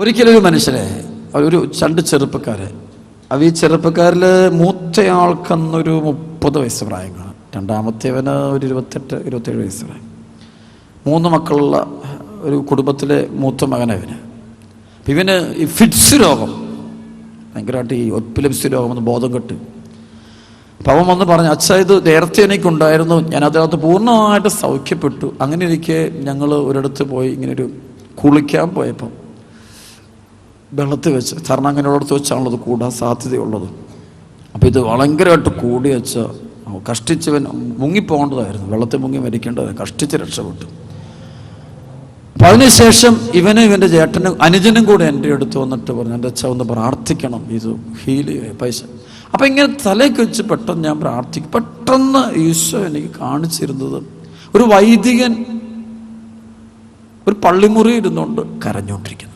ഒരിക്കലും ഒരു മനുഷ്യനെ ഒരു രണ്ട് ചെറുപ്പക്കാരെ. അവ ഈ ചെറുപ്പക്കാരിൽ മൂത്തയാൾക്കന്നൊരു മുപ്പത് വയസ്സ് പ്രായം കാണും രണ്ടാമത്തേവന് ഒരു ഇരുപത്തെട്ട് ഇരുപത്തേഴ് വയസ്സ് പ്രായം. മൂന്ന് മക്കളുള്ള ഒരു കുടുംബത്തിലെ മൂത്ത മകനവന്. ഇവന് ഈ ഫിറ്റ്സ് രോഗം ഭയങ്കരമായിട്ട് ഈ ഒപ്പിലപ്സി രോഗം ഒന്ന് ബോധം കെട്ട്. അപ്പം അവൻ വന്ന് പറഞ്ഞു അച്ഛാ ഇത് നേരത്തെ എനിക്കുണ്ടായിരുന്നു. ഞാൻ അതിനകത്ത് പൂർണമായിട്ട് സൗഖ്യപ്പെട്ടു. അങ്ങനെ ഇരിക്കെ ഞങ്ങൾ ഒരിടത്ത് പോയി ഇങ്ങനെ ഒരു കുളിക്കാൻ പോയപ്പം വെള്ളത്തിൽ വെച്ച് കാരണം അങ്ങനെ വെച്ചാണുള്ളത് കൂടാൻ സാധ്യതയുള്ളത്. അപ്പോൾ ഇത് ഭയങ്കരമായിട്ട് കൂടി വെച്ച് കഷ്ടിച്ചവൻ മുങ്ങിപ്പോകേണ്ടതായിരുന്നു. വെള്ളത്തിൽ മുങ്ങി മരിക്കേണ്ടതായിരുന്നു കഷ്ടിച്ച് രക്ഷപ്പെട്ടു. അപ്പം അതിനുശേഷം ഇവനും ഇവന്റെ ചേട്ടനും അനുജനും കൂടെ എന്റെ അടുത്ത് വന്നിട്ട് പറഞ്ഞു എന്റെ അച്ഛ ഒന്ന് പ്രാർത്ഥിക്കണം. ഇത് ഹീൽ പൈസ. അപ്പം ഇങ്ങനെ തലയ്ക്ക് വെച്ച് പെട്ടെന്ന് ഞാൻ പ്രാർത്ഥിക്കും. പെട്ടെന്ന് ഈശോ എനിക്ക് കാണിച്ചിരുന്നത് ഒരു വൈദികൻ ഒരു പള്ളിമുറി ഇരുന്നുകൊണ്ട് കരഞ്ഞുകൊണ്ടിരിക്കുന്നു.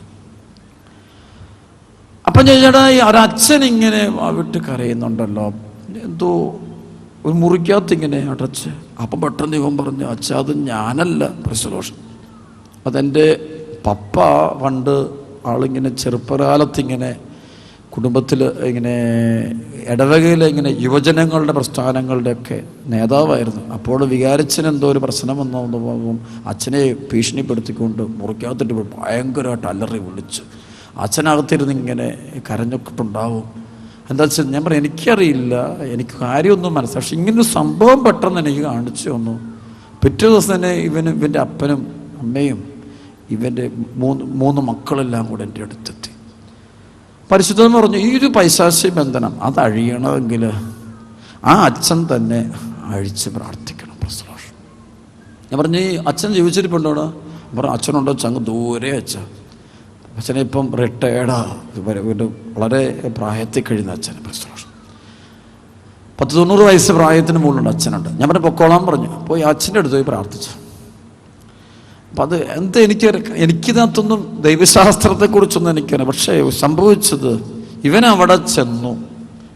അപ്പം ഞാൻ ചേട്ടാ ഈ ഒരച്ഛൻ ഇങ്ങനെ വിട്ട് കരയുന്നുണ്ടല്ലോ. എന്തോ ഒരു മുറിക്കകത്ത് ഇങ്ങനെ അടച്ച്. അപ്പം പെട്ടെന്ന് ഇവൻ പറഞ്ഞു അച്ഛ അത് ഞാനല്ല പ്രശ്നോഷൻ അതെന്റെ പപ്പ പണ്ട് ആളിങ്ങനെ ചെറുപ്പകാലത്ത് ഇങ്ങനെ കുടുംബത്തിൽ ഇങ്ങനെ ഇടവകയിലെ ഇങ്ങനെ യുവജനങ്ങളുടെ പ്രസ്ഥാനങ്ങളുടെയൊക്കെ നേതാവായിരുന്നു. അപ്പോൾ വികാരിച്ചന് എന്തോ ഒരു പ്രശ്നം വന്നു അച്ഛനെ ഭീഷണിപ്പെടുത്തിക്കൊണ്ട് മുറിക്കകത്തിട്ട് ഭയങ്കരമായിട്ട് അലറി വിളിച്ച് അച്ഛനകത്തിരുന്ന് ഇങ്ങനെ കരഞ്ഞൊക്കിട്ടുണ്ടാവും എന്താ വെച്ചാൽ ഞാൻ പറയാം എനിക്കറിയില്ല എനിക്ക് കാര്യമൊന്നും മനസ്സിലായി പക്ഷെ ഇങ്ങനൊരു സംഭവം പെട്ടെന്ന് എനിക്ക് കാണിച്ചു തന്നു. പിറ്റേ ദിവസം തന്നെ ഇവനും ഇവന്റെ അപ്പനും അമ്മയും ഇവന്റെ മൂന്ന് മൂന്ന് മക്കളെല്ലാം കൂടെ എന്റെ അടുത്തെത്തി. പരിശുദ്ധം പറഞ്ഞു ഈ ഒരു പൈശാശ്യ ബന്ധനം അത് അഴിയണമെങ്കിൽ ആ അച്ഛൻ തന്നെ അഴിച്ച് പ്രാർത്ഥിക്കണം പ്രസലോഷം ഞാൻ പറഞ്ഞു ഈ അച്ഛൻ ജീവിച്ചിരിപ്പുണ്ടോ പറഞ്ഞു അച്ഛനുണ്ടോ? ചങ്ങ് ദൂരെ അച്ഛൻ അച്ഛനെ ഇപ്പം റിട്ടയർഡാ വീണ്ടും വളരെ പ്രായത്തിൽ കഴിയുന്ന അച്ഛൻ പത്ത് തൊണ്ണൂറ് വയസ്സ് പ്രായത്തിന് മുകളിലുണ്ട് അച്ഛനുണ്ട്. ഞാൻ പറഞ്ഞു പൊക്കോളാൻ പറഞ്ഞു. പോയി അച്ഛന്റെ അടുത്ത് പോയി പ്രാർത്ഥിച്ചു. അപ്പം അത് എന്ത് എനിക്ക് എനിക്കിതിനകത്തൊന്നും ദൈവശാസ്ത്രത്തെക്കുറിച്ചൊന്നും എനിക്കറിയാം പക്ഷേ സംഭവിച്ചത് ഇവൻ അവിടെ ചെന്നു.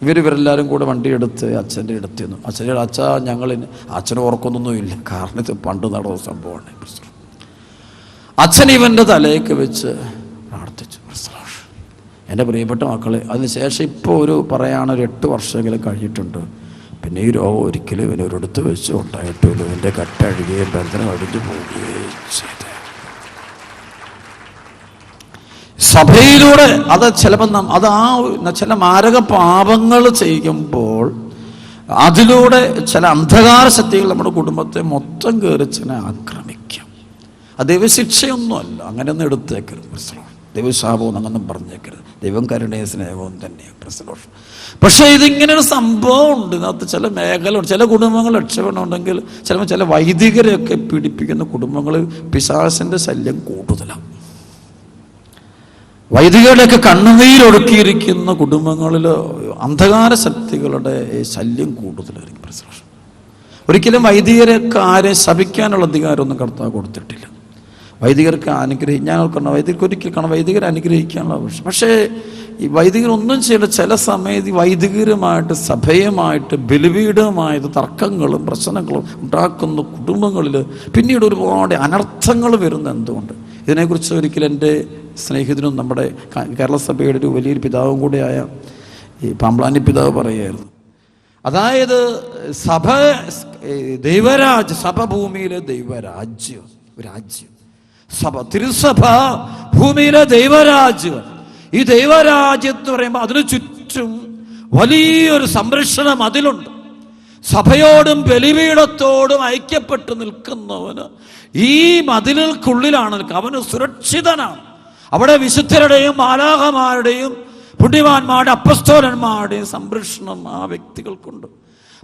ഇവർ ഇവരെല്ലാവരും കൂടെ വണ്ടി എടുത്ത് അച്ഛന്റെ അടുത്ത് ചെന്നു. അച്ഛന്റെ അച്ഛ ഞങ്ങൾ അച്ഛന് ഓർക്കൊന്നൊന്നുമില്ല കാരണം ഇത് പണ്ട് നടന്ന സംഭവമാണ് അച്ഛൻ ഇവന്റെ തലയൊക്കെ വെച്ച് എന്റെ പ്രിയപ്പെട്ട മക്കളെ അതിനുശേഷം ഇപ്പോൾ ഒരു പറയുകയാണ് ഒരു എട്ട് വർഷമെങ്കിലും കഴിഞ്ഞിട്ടുണ്ട്. പിന്നെ ഈ രോഗം ഒരിക്കലും ഇവനെ ഒരിടത്ത് വെച്ച് ഉണ്ടായിട്ടില്ല ഇവന്റെ കട്ടഴുകുകയും ബന്ധനം അടിഞ്ഞു പോവുകയും ചെയ്ത്. സഭയിലൂടെ അത് ചിലപ്പോൾ നം- അത് ആ ചില മാരക പാപങ്ങൾ ചെയ്യുമ്പോൾ അതിലൂടെ ചില അന്ധകാര ശക്തികൾ നമ്മുടെ കുടുംബത്തെ മൊത്തം കയറിച്ചിനെ ആക്രമിക്കും. അത് ദൈവശിക്ഷയൊന്നുമല്ല. അങ്ങനെയൊന്നും എടുത്തേക്കരുത്. പ്രശ്നം ദൈവശാപവും അങ്ങനൊന്നും പറഞ്ഞേക്കരുത്. ദൈവം കരുണയും സ്നേഹവും തന്നെയാണ്. പ്രശ്നം പക്ഷേ ഇതിങ്ങനെ ഒരു സംഭവം ഉണ്ട്. ഇതിനകത്ത് ചില മേഖല ചില കുടുംബങ്ങൾ രക്ഷപ്പെടണമെങ്കിൽ ചിലപ്പോൾ ചില വൈദികരെയൊക്കെ പീഡിപ്പിക്കുന്ന കുടുംബങ്ങൾ പിശാസിന്റെ ശല്യം കൂടുതലാണ്. വൈദികരുടെയൊക്കെ കണ്ണുനീരൊടുക്കിയിരിക്കുന്ന കുടുംബങ്ങളിൽ അന്ധകാര ശക്തികളുടെ ശല്യം കൂടുതലായിരിക്കും. പ്രശ്നം ഒരിക്കലും വൈദികരെയൊക്കെ ആരെ ശപിക്കാനുള്ള അധികാരമൊന്നും കർത്താവ് കൊടുത്തിട്ടില്ല. വൈദികർക്ക് അനുഗ്രഹി ഞാൻ ഓർക്കണം വൈദികർക്ക് ഒരിക്കൽ കാണാം വൈദികരെ അനുഗ്രഹിക്കാനുള്ള ആവശ്യം. പക്ഷേ ഈ വൈദികർ ഒന്നും ചെയ്യേണ്ട ചില സമയത്ത് ഈ വൈദികരുമായിട്ട് സഭയുമായിട്ട് ബലിപീഠമായത് തർക്കങ്ങളും പ്രശ്നങ്ങളും ഉണ്ടാക്കുന്ന കുടുംബങ്ങളിൽ പിന്നീട് ഒരുപാട് അനർത്ഥങ്ങൾ വരുന്ന എന്തുകൊണ്ട്? ഇതിനെക്കുറിച്ച് ഒരിക്കലും എന്റെ സ്നേഹിതനും നമ്മുടെ കേരള സഭയുടെ ഒരു വലിയൊരു പിതാവും കൂടെയായ ഈ പാമ്പ്ലാനി പിതാവ് പറയുമായിരുന്നു അതായത് സഭ ദൈവരാജ് സഭഭൂമിയിലെ സഭ ഭൂമിയിലെ ദൈവരാജ്യം രാജ്യം. സഭ തിരുസഭ ഭൂമിയിലെ ദൈവരാജ്യം. ഈ ദൈവരാജ്യം എന്ന് പറയുമ്പോൾ അതിനു ചുറ്റും വലിയൊരു സംരക്ഷണം അതിലുണ്ട്. സഭയോടും ബലിപീഠത്തോടും ഐക്യപ്പെട്ട് നിൽക്കുന്നവന് ഈ മതിലുകൾക്കുള്ളിലാണ് അവന് സുരക്ഷിതനാണ്. അവിടെ വിശുദ്ധരുടെയും മാലാഹമാരുടെയും പുണ്യവാന്മാരുടെ അപ്പസ്തോലന്മാരുടെയും സംരക്ഷണം ആ വ്യക്തികൾക്കുണ്ട്.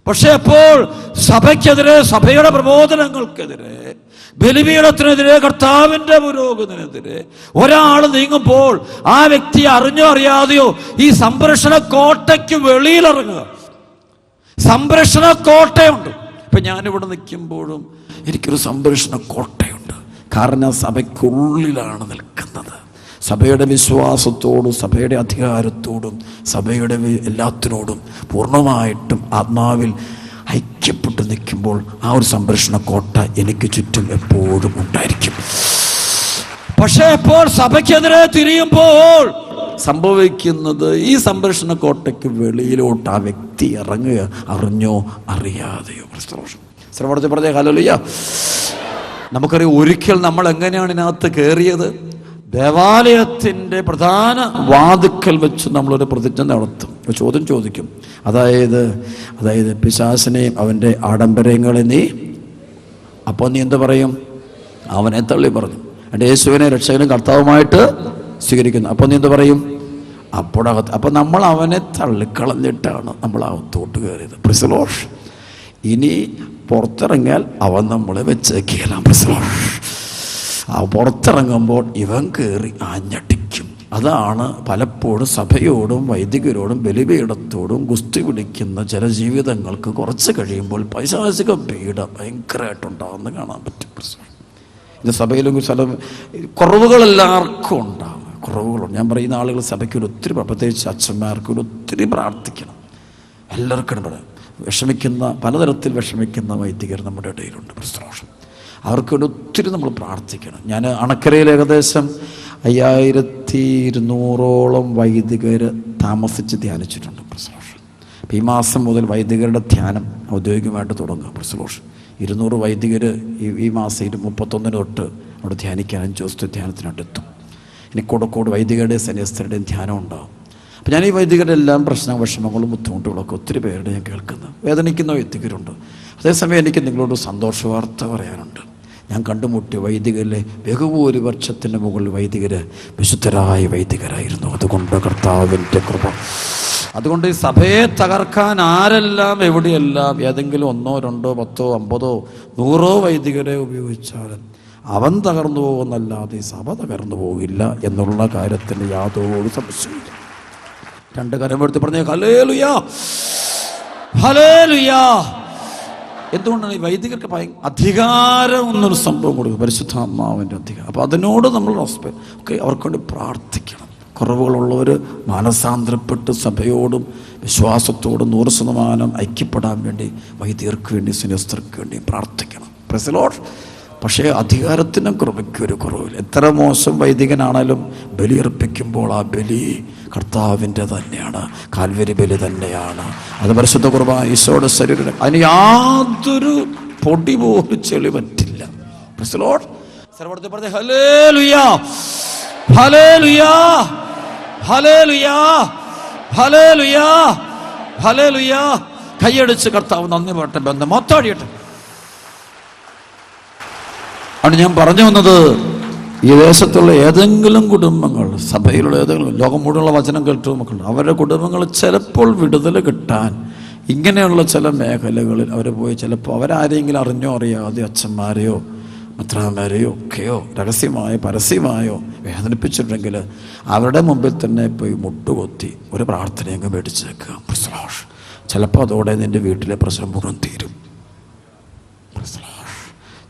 പക്ഷേ അപ്പോൾ സഭയ്ക്കെതിരെ സഭയുടെ പ്രബോധനങ്ങൾക്കെതിരെ ബലിപീഠത്തിനെതിരെ കർത്താവിന്റെ പുരോഗതിനെതിരെ ഒരാൾ നീങ്ങുമ്പോൾ ആ വ്യക്തി അറിഞ്ഞോ അറിയാതെയോ ഈ സംരക്ഷണ കോട്ടയ്ക്ക് വെളിയിലിറങ്ങുക. സംരക്ഷണ കോട്ടയുണ്ട്. ഇപ്പൊ ഞാനിവിടെ നിൽക്കുമ്പോഴും എനിക്കൊരു സംരക്ഷണ കോട്ടയുണ്ട്. കാരണം സഭയ്ക്കുള്ളിലാണ് നിൽക്കുന്നത്. സഭയുടെ വിശ്വാസത്തോടും സഭയുടെ അധികാരത്തോടും സഭയുടെ എല്ലാത്തിനോടും പൂർണമായിട്ടും ആത്മാവിൽ നിൽക്കുമ്പോൾ ആ ഒരു സംരക്ഷണ കോട്ട എനിക്ക് ചുറ്റും എപ്പോഴും ഉണ്ടായിരിക്കും. പക്ഷേ ഇപ്പോൾ സഭയ്ക്കെതിരെ തിരിയുമ്പോൾ സംഭവിക്കുന്നത് ഈ സംരക്ഷണ കോട്ടയ്ക്ക് വെളിയിലോട്ട് ആ വ്യക്തി ഇറങ്ങുക അറിഞ്ഞോ അറിയാതെയോ? ശ്രമടച്ച് പറഞ്ഞേ ഹലോലിയ നമുക്കറിയാം ഒരിക്കൽ നമ്മൾ എങ്ങനെയാണ് ഇതിനകത്ത് കയറിയത്? ദേവാലയത്തിന്റെ പ്രധാന വാതുക്കൽ വെച്ച് നമ്മളൊരു പ്രതിജ്ഞ നടത്തും. ചോദ്യം ചോദിക്കും. അതായത് അതായത് പിശാസിനെയും അവന്റെ ആഡംബരങ്ങളെ നീ അപ്പോൾ നീ എന്ത് പറയും? അവനെ തള്ളി പറഞ്ഞു. എന്റെ യേശുവിനെ രക്ഷകനും കർത്താവുമായിട്ട് സ്വീകരിക്കുന്നു. അപ്പോൾ നീ എന്ത് പറയും? അപ്പോഴകത്ത് അപ്പോൾ നമ്മൾ അവനെ തള്ളിക്കളഞ്ഞിട്ടാണ് നമ്മൾ അകത്തോട്ട് കയറിയത്. പ്രിസലോഷ് ഇനി പുറത്തിറങ്ങിയാൽ അവൻ നമ്മളെ വെച്ചേക്കിയല്ല പ്രിസലോഷ് ആ പുറത്തിറങ്ങുമ്പോൾ ഇവൻ കയറി ആഞ്ഞടിക്കും അതാണ് പലപ്പോഴും സഭയോടും വൈദികരോടും ബലിപീഠത്തോടും ഗുസ്തി പിടിക്കുന്ന ചില ജീവിതങ്ങൾക്ക് കുറച്ച് കഴിയുമ്പോൾ പൈശാചിക പീഡ ഭയങ്കരമായിട്ടുണ്ടാകുമെന്ന് കാണാൻ പറ്റും. ഇത് സഭയിലും ചില കുറവുകൾ എല്ലാവർക്കും ഉണ്ടാകും കുറവുകളുണ്ട്. ഞാൻ പറയുന്ന ആളുകൾ സഭയ്ക്ക് ഒരു ഒത്തിരി പ്രത്യേകിച്ച് അച്ഛന്മാർക്ക് ഒരു ഒത്തിരി പ്രാർത്ഥിക്കണം. എല്ലാവർക്കും പറയാം വിഷമിക്കുന്ന പലതരത്തിൽ വിഷമിക്കുന്ന വൈദികർ നമ്മുടെ ഇടയിലുണ്ട് പ്രശ്നോഷം അവർക്ക് വേണ്ടി ഒത്തിരി നമ്മൾ പ്രാർത്ഥിക്കണം. ഞാൻ അണക്കരയിൽ ഏകദേശം അയ്യായിരത്തി ഇരുന്നൂറോളം വൈദികർ താമസിച്ച് ധ്യാനിച്ചിട്ടുണ്ട് പ്രസലോഷൻ. ഈ മാസം മുതൽ വൈദികരുടെ ധ്യാനം ഔദ്യോഗികമായിട്ട് തുടങ്ങുക പ്രസലോഷൻ. ഇരുന്നൂറ് വൈദികർ ഈ ഈ മാസം ഇരു മുപ്പത്തൊന്നിന് തൊട്ട് അവിടെ ധ്യാനിക്കാൻ അഞ്ച് ദിവസത്തെ ധ്യാനത്തിനടുത്തും ഇനി കൊടക്കോട് വൈദികരുടെയും സന്യസ്തരുടെയും ധ്യാനം ഉണ്ടാകും അപ്പം ഞാൻ ഈ വൈദികരുടെ എല്ലാം പ്രശ്ന വിഷമങ്ങളും ബുദ്ധിമുട്ടുകളൊക്കെ ഒത്തിരി പേരുടെ ഞാൻ കേൾക്കുന്നത്. വേദനിക്കുന്ന വൈദികരുണ്ട് അതേസമയം എനിക്ക് നിങ്ങളോട് സന്തോഷ വാർത്ത പറയാനുണ്ട്. ഞാൻ കണ്ടുമുട്ടിയ വൈദികരിലെ വർഷത്തിന് മുകളിൽ വൈദികര് വിശുദ്ധരായ വൈദികരായിരുന്നു. അതുകൊണ്ട് കർത്താവിന്റെ കൃപ. അതുകൊണ്ട് ഈ സഭയെ തകർക്കാൻ ആരെല്ലാം എവിടെയെല്ലാം ഏതെങ്കിലും ഒന്നോ രണ്ടോ പത്തോ അമ്പതോ നൂറോ വൈദികരെ ഉപയോഗിച്ചാലും അവൻ തകർന്നു പോകുന്നല്ലാതെ സഭ തകർന്നു പോകില്ല എന്നുള്ള കാര്യത്തിൽ യാതൊരു സംശയമില്ല രണ്ട് കരം എടുത്ത് പറഞ്ഞേ ഹലേ ലുയാ ഹലേ ലുയാ എന്തുകൊണ്ടാണ് ഈ വൈദികർക്ക് അധികാരം എന്നൊരു സംഭവം കൊടുക്കുക? പരിശുദ്ധാത്മാവിന്റെ അധികാരം. അപ്പോൾ അതിനോട് നമ്മൾ റെസ്പെക്ട് ഒക്കെ അവർക്ക് വേണ്ടി പ്രാർത്ഥിക്കണം. കുറവുകളുള്ളവർ മാനസാന്തരപ്പെട്ട് സഭയോടും വിശ്വാസത്തോടും നൂറ് ശതമാനം ഐക്യപ്പെടാൻ വേണ്ടി വൈദികർക്ക് വേണ്ടി സിനസ്തർക്ക് വേണ്ടി പ്രാർത്ഥിക്കണം. പ്രസിലോട്ട് പക്ഷേ അധികാരത്തിനും കൃപയ്ക്ക് ഒരു കുറവില്ല. എത്ര മോശം വൈദികനാണേലും ബലിയർപ്പിക്കുമ്പോൾ ആ ബലി കർത്താവിന്റെ തന്നെയാണ് കാൽവരി ബലി തന്നെയാണ്. അത് പരിശുദ്ധ കുർബാന ഈശോയുടെ ശരീരം. അതിന് യാതൊരു പൊടി പോലും ചെളി പറ്റില്ല കയ്യടിച്ച് കർത്താവ് നന്ദി പറയട്ടെ ബന്ധം മൊത്തടിയട്ടെ ആണ് ഞാൻ പറഞ്ഞു വന്നത് ഈ ദേശത്തുള്ള ഏതെങ്കിലും കുടുംബങ്ങൾ സഭയിലുള്ള ഏതെങ്കിലും ലോകം മുഴുവനുള്ള വചനം കേട്ടു മക്കളുണ്ട് അവരുടെ കുടുംബങ്ങൾ ചിലപ്പോൾ വിടുതൽ കിട്ടാൻ ഇങ്ങനെയുള്ള ചില മേഖലകളിൽ അവർ പോയി ചിലപ്പോൾ അവരാരെങ്കിലും അറിഞ്ഞോ അറിയാതെ അച്ഛന്മാരെയോ മത്രാന്മാരെയോ ഒക്കെയോ രഹസ്യമായോ പരസ്യമായോ വേദനിപ്പിച്ചിട്ടുണ്ടെങ്കിൽ അവരുടെ മുമ്പിൽ തന്നെ പോയി മുട്ടുകൊത്തി ഒരു പ്രാർത്ഥനയങ്ങ് മേടിച്ചേക്കുക. ചിലപ്പോൾ അതോടെ നിന്റെ വീട്ടിലെ പ്രശ്നം മുഴുവൻ തീരും.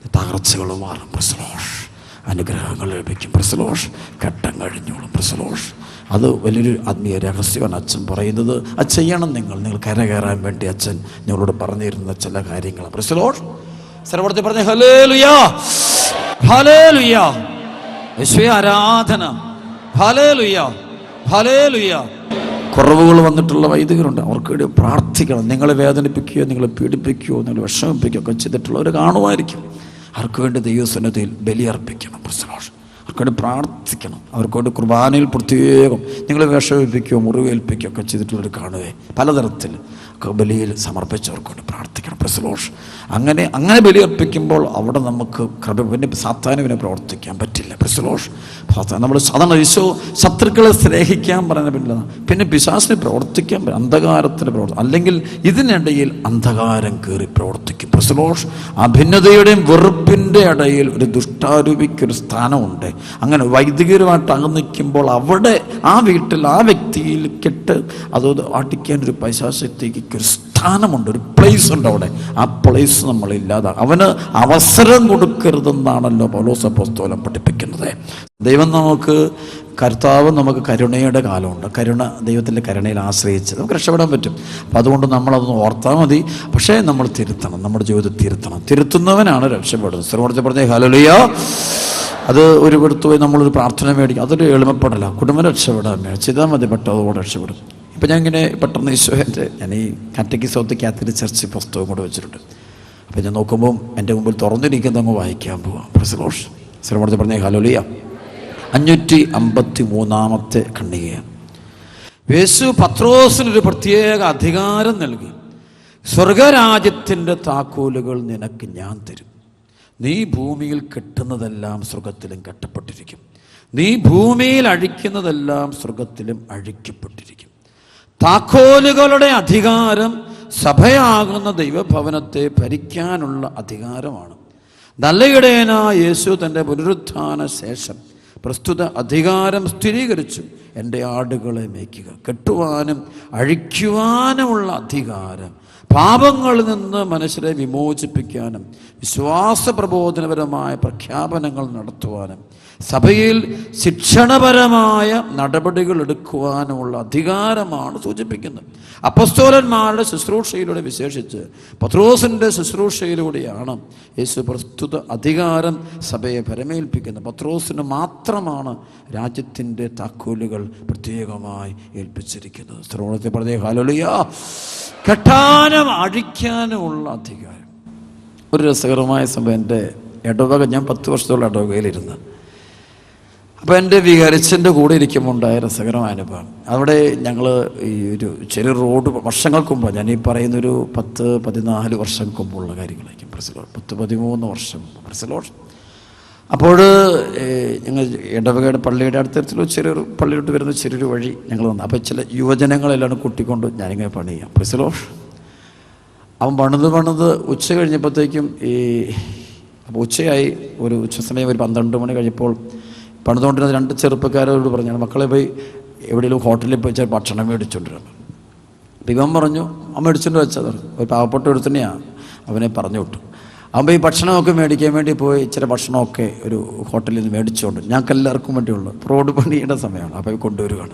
തകർച്ചകൾ മാറും. പ്രസലോഷ്. അനുഗ്രഹങ്ങൾ ലഭിക്കും. പ്രസലോഷ് ഘട്ടം കഴിഞ്ഞോളും. പ്രസലോഷ്. അത് വലിയൊരു ആത്മീയ രഹസ്യമാണ് അച്ഛൻ പറയുന്നത്. അത് ചെയ്യണം നിങ്ങൾ. നിങ്ങൾ കരകയറാൻ വേണ്ടി അച്ഛൻ നിങ്ങളോട് പറഞ്ഞിരുന്ന ചില കാര്യങ്ങൾ പ്രസലോഷ് സർവർത്തി പറഞ്ഞ ഹലേ ലുയാ ഹലേ ലുയാ യേശുവേ ആരാധന! ഹലേ ലുയാ ഹലേ ലുയാ കുറവുകൾ വന്നിട്ടുള്ള വൈദികരുണ്ട്. അവർക്ക് വേണ്ടി പ്രാർത്ഥിക്കണം. നിങ്ങളെ വേദനിപ്പിക്കുകയോ നിങ്ങളെ പീഡിപ്പിക്കുകയോ നിങ്ങളെ വിഷമിപ്പിക്കുകയോ ഒക്കെ ചെയ്തിട്ടുള്ളവർ കാണുമായിരിക്കും. അവർക്ക് വേണ്ടി ദൈവസന്നതയിൽ ബലിയർപ്പിക്കണം പ്രസലോഷ് അവർക്ക് വേണ്ടി പ്രാർത്ഥിക്കണം. അവർക്ക് വേണ്ടി കുർബാനയിൽ പ്രത്യേകം നിങ്ങൾ വിഷമിപ്പിക്കുകയോ മുറിവേൽപ്പിക്കുകയോ ഒക്കെ ചെയ്തിട്ടുള്ളവർ കാണുകയെ പലതരത്തിൽ. ബലിയിൽ സമർപ്പിച്ചവർക്ക് പ്രാർത്ഥിക്കണം. പ്രസലോഷ് അങ്ങനെ അങ്ങനെ ബലിയർപ്പിക്കുമ്പോൾ അവിടെ നമുക്ക് കൃപ പിന്നെ സാത്താനുവിനെ പ്രവർത്തിക്കാൻ പറ്റില്ല. പ്രസലോഷ് നമ്മൾ സാധാരണ ഈശോ ശത്രുക്കളെ സ്നേഹിക്കാൻ പറയുന്ന പിന്നെ പിന്നെ പിശാസിനെ പ്രവർത്തിക്കാൻ അന്ധകാരത്തിന് പ്രവർത്തി അല്ലെങ്കിൽ ഇതിനിടയിൽ അന്ധകാരം കയറി പ്രവർത്തിക്കും. പ്രസലോഷ് ആ ഭിന്നതയുടെയും വെറുപ്പിന്റെ ഇടയിൽ ഒരു ദുഷ്ടാരൂപിക്കൊരു സ്ഥാനമുണ്ട്. അങ്ങനെ വൈദികരുമായിട്ട് അകന്നിക്കുമ്പോൾ അവിടെ ആ വീട്ടിൽ ആ വ്യക്തിയിൽ കെട്ട് അത് ആട്ടിക്കാൻ ഒരു പൈശാശക്തിക്ക് ഒരു സ്ഥാനമുണ്ട് ഒരു പ്ലേസ് ഉണ്ട് അവിടെ. ആ പ്ലേസ് നമ്മൾ ഇല്ലാതാണ് അവന് അവസരം കൊടുക്കരുതെന്നാണല്ലോ പൗലോസ് പുസ്തകം പഠിപ്പിക്കുന്നത്. ദൈവം നമുക്ക് കർത്താവ് നമുക്ക് കരുണയുടെ കാലമുണ്ട്. കരുണ ദൈവത്തിന്റെ കരുണയിൽ ആശ്രയിച്ച് നമുക്ക് രക്ഷപ്പെടാൻ പറ്റും. അപ്പം അതുകൊണ്ട് നമ്മളതൊന്ന് ഓർത്താൽ മതി. പക്ഷേ നമ്മൾ തിരുത്തണം. നമ്മുടെ ജീവിതത്തിൽ തിരുത്തണം. തിരുത്തുന്നവനാണ് രക്ഷപ്പെടുന്നത്. ശ്രമോടച്ച് പറഞ്ഞേ ഹലോലിയോ അത് ഒരു എടുത്തു പോയി നമ്മളൊരു പ്രാർത്ഥന മേടിക്കും. അതൊരു എളിമപ്പെടല. കുടുംബം രക്ഷപ്പെടാൻ ചെയ്താൽ മതി പെട്ടതോടെ രക്ഷപ്പെടും. ഇപ്പം ഞാൻ ഇങ്ങനെ പെട്ടെന്ന് ഈശോന്റെ ഞാൻ ഈ കാറ്റയ്ക്ക് സൗത്ത് കാത്തലിക് ചർച്ച് പുസ്തകം കൂടെ വെച്ചിട്ടുണ്ട്. അപ്പം ഞാൻ നോക്കുമ്പോൾ എന്റെ മുമ്പിൽ തുറന്നിരിക്കുന്ന അങ്ങ് വായിക്കാൻ പോവാം. പ്രസലോഷ് ശ്രമത്തിൽ പറഞ്ഞ ഹലോലിയ അഞ്ഞൂറ്റി അമ്പത്തി മൂന്നാമത്തെ ഖണ്ഡികയാണ്. യേശു പത്രോസിനൊരു പ്രത്യേക അധികാരം നൽകി. സ്വർഗരാജ്യത്തിന്റെ താക്കോലുകൾ നിനക്ക് ഞാൻ തരും. നീ ഭൂമിയിൽ കെട്ടുന്നതെല്ലാം സ്വർഗത്തിലും കെട്ടപ്പെട്ടിരിക്കും. നീ ഭൂമിയിൽ അഴിക്കുന്നതെല്ലാം സ്വർഗത്തിലും അഴിക്കപ്പെട്ടിരിക്കും. താക്കോലുകളുടെ അധികാരം സഭയാകുന്ന ദൈവഭവനത്തെ ഭരിക്കാനുള്ള അധികാരമാണ്. നല്ലയിടയനായ യേശു തന്റെ പുനരുത്ഥാന ശേഷം പ്രസ്തുത അധികാരം സ്ഥിരീകരിച്ചു. എന്റെ ആടുകളെ മേയ്ക്കുക കെട്ടുവാനും അഴിക്കുവാനുമുള്ള അധികാരം പാപങ്ങളിൽ നിന്ന് മനുഷ്യരെ വിമോചിപ്പിക്കാനും വിശ്വാസ പ്രബോധനപരമായ പ്രഖ്യാപനങ്ങൾ നടത്തുവാനും സഭയിൽ ശിക്ഷണപരമായ നടപടികൾ എടുക്കുവാനുള്ള അധികാരമാണ് സൂചിപ്പിക്കുന്നത്. അപ്പസ്തോലന്മാരുടെ ശുശ്രൂഷയിലൂടെ വിശേഷിച്ച് പത്രോസിന്റെ ശുശ്രൂഷയിലൂടെയാണ് യേശു പ്രസ്തുത അധികാരം സഭയെ പരമേൽപ്പിക്കുന്നത് പത്രോസിന് മാത്രമാണ് രാജ്യത്തിന്റെ താക്കോലുകൾ പ്രത്യേകമായി ഏൽപ്പിച്ചിരിക്കുന്നത്. സ്ത്രോണത്തെ പറഞ്ഞേ ഹാലൊളിയ കെട്ടാനും അഴിക്കാനുമുള്ള അധികാരം. ഒരു രസകരമായ സംഭവം. എന്റെ ഇടവക ഞാൻ പത്ത് വർഷത്തോളം ഇടവകയിലിരുന്ന് അപ്പോൾ എന്റെ വിഹരിച്ചന്റെ കൂടെ ഇരിക്കുമ്പോൾ ഉണ്ടായ രസകരമായ അനുഭവം. അവിടെ ഞങ്ങൾ ഈ ഒരു ചെറിയ റോഡ് വർഷങ്ങൾക്ക് മുമ്പ് ഞാൻ ഈ പറയുന്നൊരു പത്ത് പതിനാല് വർഷങ്ങൾക്ക് മുമ്പുള്ള കാര്യങ്ങളായിരിക്കും പ്രസിലോട്ട് പത്ത് പതിമൂന്ന് വർഷം പ്രസിലോട്ട് അപ്പോൾ ഞങ്ങൾ ഇടവകയുടെ പള്ളിയുടെ അടുത്തരത്തിൽ ചെറിയൊരു പള്ളിയിലോട്ട് വരുന്ന ചെറിയൊരു വഴി ഞങ്ങൾ വന്നു. അപ്പോൾ ചില യുവജനങ്ങളെല്ലാം കൂട്ടിക്കൊണ്ട് ഞാനിങ്ങനെ പണി ചെയ്യാം പ്രസിലോഷ് അവൻ പണിത് പണിത് ഉച്ച കഴിഞ്ഞപ്പോഴത്തേക്കും ഈ അപ്പോൾ ഉച്ചയായി ഒരു ഉച്ച സമയം ഒരു പന്ത്രണ്ട് മണി കഴിഞ്ഞപ്പോൾ പണിതുകൊണ്ടിരുന്ന രണ്ട് ചെറുപ്പക്കാരോട് പറഞ്ഞാണ് മക്കളെ പോയി എവിടെയെങ്കിലും ഹോട്ടലിൽ പോയി ഭക്ഷണം മേടിച്ചുകൊണ്ടിരുന്നു അപ്പം ഇവൻ പറഞ്ഞു അമ്മ മേടിച്ചുകൊണ്ട് വെച്ചത് ഒരു പാവപ്പെട്ട ഒരു തന്നെയാണ് അവനെ പറഞ്ഞു വിട്ടു. അവൻ ഈ ഭക്ഷണമൊക്കെ മേടിക്കാൻ വേണ്ടി പോയി ഇച്ചിരി ഭക്ഷണമൊക്കെ ഒരു ഹോട്ടലിൽ നിന്ന് മേടിച്ചുകൊണ്ട് ഞങ്ങൾക്ക് എല്ലാവർക്കും വേണ്ടിയുള്ളൂ റോഡ് പണിയുടെ സമയമാണ്. അപ്പോൾ കൊണ്ടുവരികയാണ്.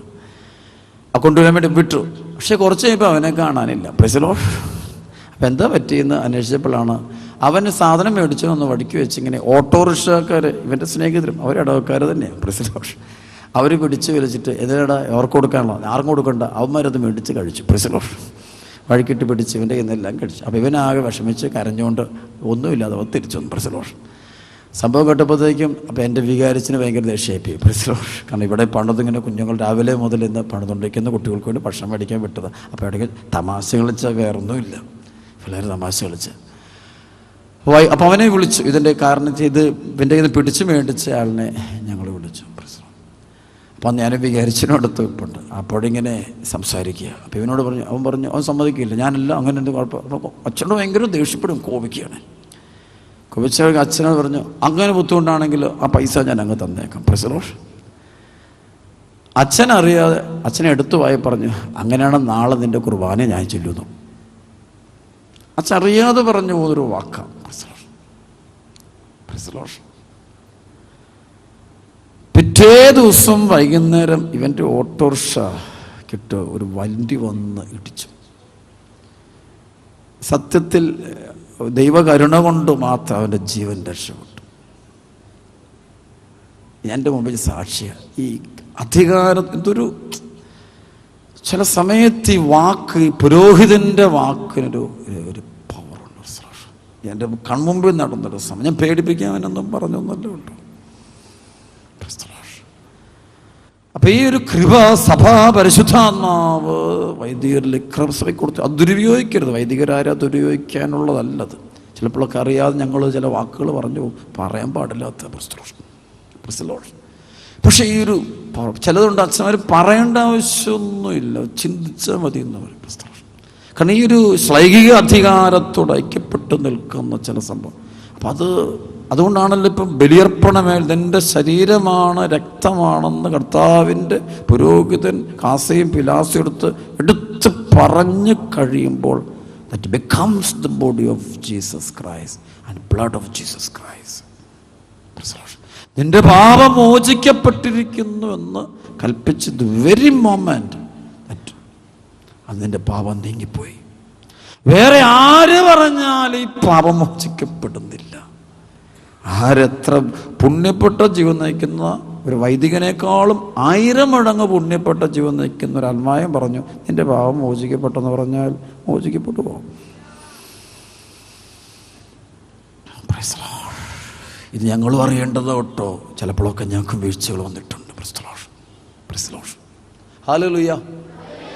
ആ കൊണ്ടുവരാൻ വേണ്ടി വിട്ടു. പക്ഷേ കുറച്ച് കഴിയുമ്പോൾ അവനെ കാണാനില്ല. പ്രസിലോ അപ്പം എന്താ പറ്റിയെന്ന് അന്വേഷിച്ചപ്പോഴാണ് അവന് സാധനം മേടിച്ചു ഒന്ന് വടിക്ക് വെച്ച് ഇങ്ങനെ ഓട്ടോറിക്ഷക്കാർ ഇവന്റെ സ്നേഹിതരും അവർ ഇടവക്കാർ തന്നെയാണ് പ്രസിലോഷ് അവർ പിടിച്ച് വലിച്ചിട്ട് എതിരട അവർക്ക് കൊടുക്കാനുള്ള ആർക്കും കൊടുക്കണ്ട അവന്മാരത് മേടിച്ച് കഴിച്ചു പ്രസിലോഷ് വഴിക്കിട്ട് പിടിച്ച് ഇവന്റെ ഇന്നെല്ലാം കഴിച്ചു. അപ്പോൾ ഇവനാകെ വിഷമിച്ച് കരഞ്ഞുകൊണ്ട് ഒന്നുമില്ലാതെ അവൻ തിരിച്ചു വന്നു പ്രസിലോഷ് സംഭവം കേട്ടപ്പോഴത്തേക്കും അപ്പോൾ എന്റെ വികാരിച്ചിന് ഭയങ്കര ദേഷ്യമായി പ്രസിലോഷ് കാരണം ഇവിടെ പണിതിങ്ങനെ കുഞ്ഞുങ്ങൾ രാവിലെ മുതൽ ഇന്ന് പണിതുകൊണ്ടിരിക്കുന്ന കുട്ടികൾക്ക് വേണ്ടി ഭക്ഷണം മേടിക്കാൻ വിട്ടത്. അപ്പോൾ ഇടയ്ക്ക് തമാശ കളിച്ചാൽ വേറൊന്നുമില്ല. പിള്ളേർ തമാശ കളിച്ച്. അപ്പോൾ അവനെ വിളിച്ചു. ഇതിന്റെ കാരണം ചെയ്ത് ഇവന്റെ ഇത് പിടിച്ച് മേടിച്ച ആളിനെ ഞങ്ങൾ വിളിച്ചു. അപ്പം ഞാൻ വിചാരിച്ചതിനോടത്ത് ഇപ്പുണ്ട്. അപ്പോഴിങ്ങനെ സംസാരിക്കുക. അപ്പോൾ ഇവനോട് പറഞ്ഞു അവൻ പറഞ്ഞു അവൻ സമ്മതിക്കില്ല. ഞാനല്ല അങ്ങനെ എന്ത് കുഴപ്പം? അപ്പോൾ അച്ഛനോട് ഭയങ്കര ദേഷ്യപ്പെടും കോപിക്കുകയാണ്. കോപിച്ച അച്ഛനോട് പറഞ്ഞു അങ്ങനെ ബുദ്ധിമുട്ടാണെങ്കിൽ ആ പൈസ ഞാൻ അങ്ങ് തന്നേക്കാം. പ്രസരോഷ് അച്ഛൻ അറിയാതെ അച്ഛനെ എടുത്തു വായി പറഞ്ഞു അങ്ങനെയാണ് നാളെ നിന്റെ കുർബാന ഞാൻ ചെല്ലുന്നു. അച്ഛൻ അറിയാതെ പറഞ്ഞു പോകുന്നൊരു വാക്കാണ് പിറ്റേ ദിവസം വൈകുന്നേരം ഇവന്റെ ഓട്ടോറിക്ഷ കിട്ട് ഒരു വണ്ടി വന്ന് ഇടിച്ചു. സത്യത്തിൽ ദൈവകരുണ കൊണ്ട് മാത്രം അവന്റെ ജീവൻ രക്ഷപ്പെട്ടു. എന്റെ മുമ്പിൽ സാക്ഷിയാണ് ഈ അധികാരം ഇതൊരു ചില സമയത്ത് ഈ വാക്ക് പുരോഹിതന്റെ വാക്കിനൊരു ഒരു എന്റെ കൺമുമ്പിൽ നടന്നൊരു സമയം ഞാൻ പേടിപ്പിക്കാമെന്നൊന്നും പറഞ്ഞൊന്നല്ല കേട്ടോ. അപ്പൊ ഈ ഒരു കൃപ സഭാ പരിശുദ്ധാത്മാവ് വൈദികരിൽ കൃപസഭയ്ക്ക് കൊടുത്ത് അത് ദുരുപയോഗിക്കരുത്. വൈദികരാരാ ദുരുപയോഗിക്കാനുള്ളതല്ലത്. ചിലപ്പോഴൊക്കെ അറിയാതെ ഞങ്ങൾ ചില വാക്കുകൾ പറഞ്ഞു പറയാൻ പാടില്ലാത്ത പ്രസ്തലോഷൻ പക്ഷേ ഈ ഒരു ചിലതുകൊണ്ട് അച്ഛന്മാർ പറയേണ്ട ആവശ്യമൊന്നുമില്ല. ചിന്തിച്ചാൽ മതി എന്ന് പറയും കാരണം ഈ ഒരു ശ്ലൈകിക അധികാരത്തോട് ഐക്യപ്പെട്ടു നിൽക്കുന്ന ചില സംഭവം. അപ്പം അത് അതുകൊണ്ടാണല്ലോ ഇപ്പം ബലിയർപ്പണമേൽ നിന്റെ ശരീരമാണ് രക്തമാണെന്ന് കർത്താവിന്റെ പുരോഹിതൻ കാസയും പിലാസും എടുത്ത് എടുത്ത് പറഞ്ഞു കഴിയുമ്പോൾ that becomes the body of Jesus Christ and blood of Jesus Christ നിന്റെ പാപം മോചിക്കപ്പെട്ടിരിക്കുന്നു എന്ന് കൽപ്പിച്ച് ദ വെരി മൊമെന്റ് അത് നിന്റെ പാപം നീങ്ങിപ്പോയി. വേറെ ആര് പറഞ്ഞാൽ ഈ പാപം മോചിക്കപ്പെടുന്നില്ല. ആരെത്ര പുണ്യപ്പെട്ട ജീവൻ നയിക്കുന്ന ഒരു വൈദികനേക്കാളും ആയിരം മടങ്ങ് പുണ്യപ്പെട്ട ജീവൻ നയിക്കുന്ന ഒരു അന്മായം പറഞ്ഞു നിന്റെ പാപം മോചിക്കപ്പെട്ടെന്ന് പറഞ്ഞാൽ മോചിക്കപ്പെട്ടു പോകും ഇത് ഞങ്ങളും അറിയേണ്ടത് കേട്ടോ. ചിലപ്പോഴൊക്കെ ഞങ്ങൾക്ക് വീഴ്ചകൾ വന്നിട്ടുണ്ട്. ഹാലലുയ്യ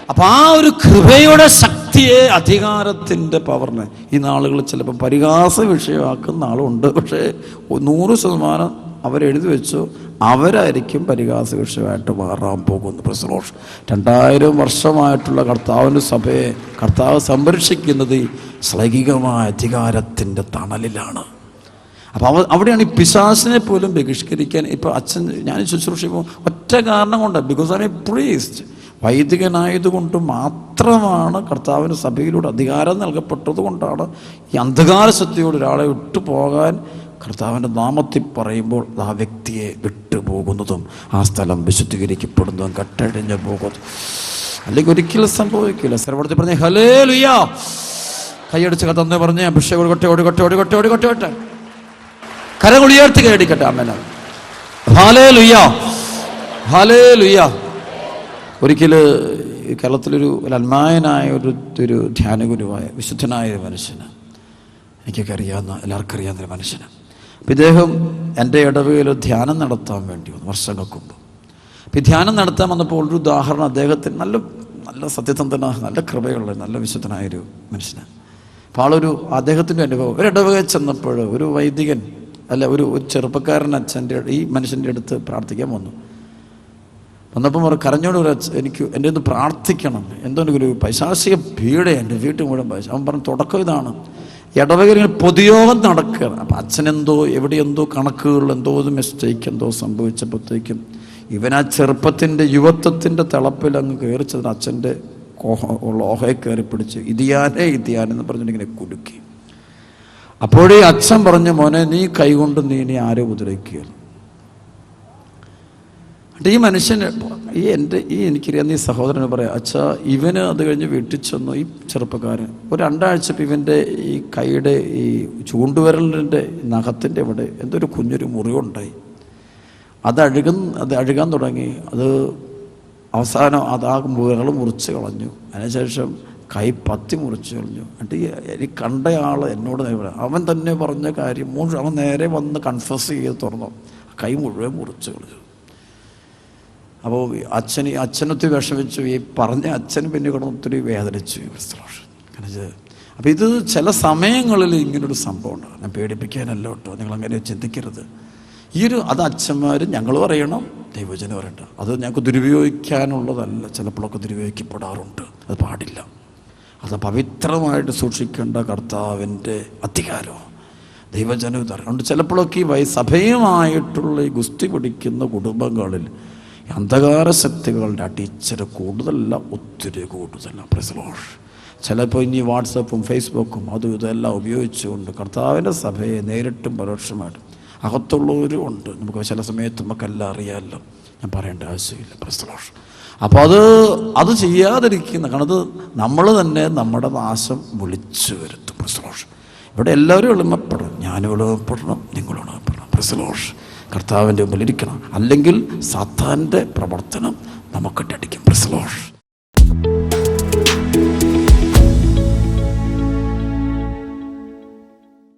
അപ്പൊ ആ ഒരു കൃപയുടെ ശക്തിയെ അധികാരത്തിന്റെ പവറിനെ ഈ നാളുകൾ ചിലപ്പോൾ പരിഹാസ വിഷയമാക്കുന്ന ആളുണ്ട്. പക്ഷേ നൂറ് ശതമാനം അവരെഴുതി വെച്ചു അവരായിരിക്കും പരിഹാസ വിഷയമായിട്ട് മാറാൻ പോകുന്നു പ്രസലോഷ് രണ്ടായിരം വർഷമായിട്ടുള്ള കർത്താവിന്റെ സഭയെ കർത്താവ് സംരക്ഷിക്കുന്നത് ശ്ലൈകികമായ അധികാരത്തിന്റെ തണലിലാണ്. അപ്പോൾ അവ അവിടെയാണ് ഈ പിശാസിനെ പോലും ബഹിഷ്കരിക്കാൻ ഇപ്പോൾ അച്ഛൻ ഞാൻ ശുശ്രൂഷിക്കുമ്പോൾ ഒറ്റ കാരണം കൊണ്ട്. ബിക്കോസ് ഐ എ പ്രീസ്റ്റ് വൈദികനായതുകൊണ്ട് മാത്രമാണ് കർത്താവിന് സഭയിലൂടെ അധികാരം നൽകപ്പെട്ടത് കൊണ്ടാണ് ഈ അന്ധകാര ശക്തിയോട് ഒരാളെ വിട്ടുപോകാൻ കർത്താവിന്റെ നാമത്തിൽ പറയുമ്പോൾ ആ വ്യക്തിയെ വിട്ടുപോകുന്നതും ആ സ്ഥലം വിശുദ്ധീകരിക്കപ്പെടുന്നതും കട്ടഴിഞ്ഞു പോകുന്നതും. അല്ലെങ്കിൽ ഒരിക്കലും സംഭവിക്കില്ല. സർവടത്തിൽ പറഞ്ഞ ഹലേ ലുയാ കൈയടിച്ച് കഥന്ന് പറഞ്ഞ് അഭിഷേകം ഒടുകട്ടെ ഒടുകട്ടെ ഒടുകട്ടെ ഒടുകട്ടെ ഒട്ടെ കരങ്ങൾ ഉയർത്തി കേടിക്കട്ടെ അമ്മന. ഹാലേ ലുയാ ഹാലേ ലുയ്യ ഒരിക്കൽ കേരളത്തിലൊരു ഒരു അന്മായനായ ഒരു ഒരു ധ്യാനഗുരുവായ വിശുദ്ധനായ ഒരു മനുഷ്യന് എനിക്കൊക്കെ അറിയാവുന്ന എല്ലാവർക്കും അറിയാവുന്ന ഒരു മനുഷ്യന്. അപ്പം ഇദ്ദേഹം എന്റെ ഇടവകയിൽ ധ്യാനം നടത്താൻ വേണ്ടി വന്നു വർഷങ്ങൾക്ക് മുമ്പ്. അപ്പം ഈ ധ്യാനം നടത്താൻ വന്നപ്പോൾ ഒരു ഉദാഹരണം അദ്ദേഹത്തിന് നല്ല നല്ല സത്യസന്ധന നല്ല കൃപയുള്ള നല്ല വിശുദ്ധനായൊരു മനുഷ്യനാണ് അപ്പോൾ ആളൊരു അദ്ദേഹത്തിന്റെ അനുഭവം ഒരു ഇടവകയിൽ ചെന്നപ്പോൾ ഒരു വൈദികൻ അല്ല ഒരു ചെറുപ്പക്കാരൻ അച്ഛന്റെ ഈ മനുഷ്യന്റെ അടുത്ത് പ്രാർത്ഥിക്കാൻ വന്നു. വന്നപ്പം അവർ കരഞ്ഞോട് എനിക്ക് എന്റെ ഒന്ന് പ്രാർത്ഥിക്കണം. എന്തോ ഒരു പൈശാസിക പീഡ എന്റെ വീട്ടിൽ മുഴുവൻ പൈസ അവൻ പറഞ്ഞു തുടക്കം ഇതാണ്. ഇടവകരിങ്ങനെ പൊതുയോഗം നടക്കുകയാണ്. അപ്പം അച്ഛനെന്തോ എവിടെ എന്തോ കണക്കുകൾ എന്തോ ഒരു മിസ്റ്റേക്ക് എന്തോ സംഭവിച്ചപ്പോഴത്തേക്കും ഇവൻ ആ ചെറുപ്പത്തിന്റെ യുവത്വത്തിന്റെ തിളപ്പിൽ അങ്ങ് കയറിച്ചതിന് അച്ഛന്റെ ലോഹയെ കയറി പിടിച്ച് ഇതിയാനേ ഇതിയാനെന്ന് പറഞ്ഞിട്ടിങ്ങനെ കുടുക്കി അപ്പോഴേ അച്ഛൻ പറഞ്ഞു മോനെ നീ കൈകൊണ്ട് നീ ഇനി ആരെ ഉപദ്രവിക്കുകയാണ്? എന്നിട്ട് ഈ മനുഷ്യൻ ഈ എന്റെ ഈ എനിക്കറിയാവുന്ന ഈ സഹോദരന് പറയാം അച്ഛാ ഇവന് അത് കഴിഞ്ഞ് വീട്ടിൽ ചെന്നു ഈ ചെറുപ്പക്കാരൻ. ഒരു രണ്ടാഴ്ച ഇവന്റെ ഈ കൈയുടെ ഈ ചൂണ്ടുവിരലിന്റെ നഖത്തിന്റെ ഇവിടെ എന്തോ ഒരു കുഞ്ഞൊരു മുറിവുണ്ടായി. അത് അഴുകും അത് അഴുകാൻ തുടങ്ങി. അത് അവസാനം അത് ആ വിരൽ മുറിച്ച് കളഞ്ഞു. അതിനുശേഷം കൈ പത്തി മുറിച്ച് കളഞ്ഞു. എന്നിട്ട് എനിക്ക് കണ്ട ആൾ എന്നോട് അവൻ തന്നെ പറഞ്ഞ കാര്യം അവൻ നേരെ വന്ന് കൺഫസ് ചെയ്ത് തുറന്നു. കൈ മുഴുവൻ മുറിച്ച് കളഞ്ഞു. അപ്പോൾ അച്ഛന് അച്ഛനൊത്തിരി വിഷമിച്ചു ഈ പറഞ്ഞ അച്ഛൻ പിന്നെ കിടന്ന് ഒത്തിരി വേദനിച്ചു. കാരണം അപ്പോൾ ഇത് ചില സമയങ്ങളിൽ ഇങ്ങനൊരു സംഭവം ഉണ്ട് ഞാൻ പേടിപ്പിക്കാനല്ല കേട്ടോ നിങ്ങൾ അങ്ങനെ ചിന്തിക്കരുത്. ഈ ഒരു അത് അച്ഛന്മാർ ഞങ്ങൾ പറയണം ദൈവജനം പറയണ്ട. അത് ഞങ്ങൾക്ക് ദുരുപയോഗിക്കാനുള്ളതല്ല ചിലപ്പോഴൊക്കെ ദുരുപയോഗിക്കപ്പെടാറുണ്ട്. അത് പാടില്ല. അത് പവിത്രമായിട്ട് സൂക്ഷിക്കേണ്ട കർത്താവിന്റെ അധികാരമാണ് ദൈവജനം ഇതറിയുണ്ട് ചിലപ്പോഴൊക്കെ ഈ സഭയുമായിട്ടുള്ള ഈ ഗുസ്തി പിടിക്കുന്ന കുടുംബങ്ങളിൽ അന്ധകാര ശക്തികളുടെ അടിച്ചര കൂടുതലല്ല ഒത്തിരി കൂടുതലല്ല പ്രസലോഷ് ചിലപ്പോൾ ഇനി വാട്സപ്പും ഫേസ്ബുക്കും അതും ഇതെല്ലാം ഉപയോഗിച്ചുകൊണ്ട് കർത്താവിന്റെ സഭയെ നേരിട്ടും പരോക്ഷമായിട്ടും അകത്തുള്ളവരും ഉണ്ട്. നമുക്ക് ചില സമയത്ത് നമുക്കെല്ലാം അറിയാമല്ലോ. ഞാൻ പറയേണ്ട ആവശ്യമില്ല. പ്രസലോഷ് അപ്പോൾ അത് അത് ചെയ്യാതിരിക്കുന്ന കാരണം അത് നമ്മൾ തന്നെ നമ്മുടെ നാശം വിളിച്ചു വരുത്തും. പ്രസലോഷ് ഇവിടെ എല്ലാവരും എളിമപ്പെടണം ഞാനും എളിമപ്പെടണം നിങ്ങളും എളിമപ്പെടണം പ്രസലോഷ് കർത്താവിന്റെ മുമ്പിൽ ഇരിക്കണം. അല്ലെങ്കിൽ സാത്താന്റെ പ്രവർത്തനം നമുക്കിട്ടടിക്കും പ്രസലോഷ്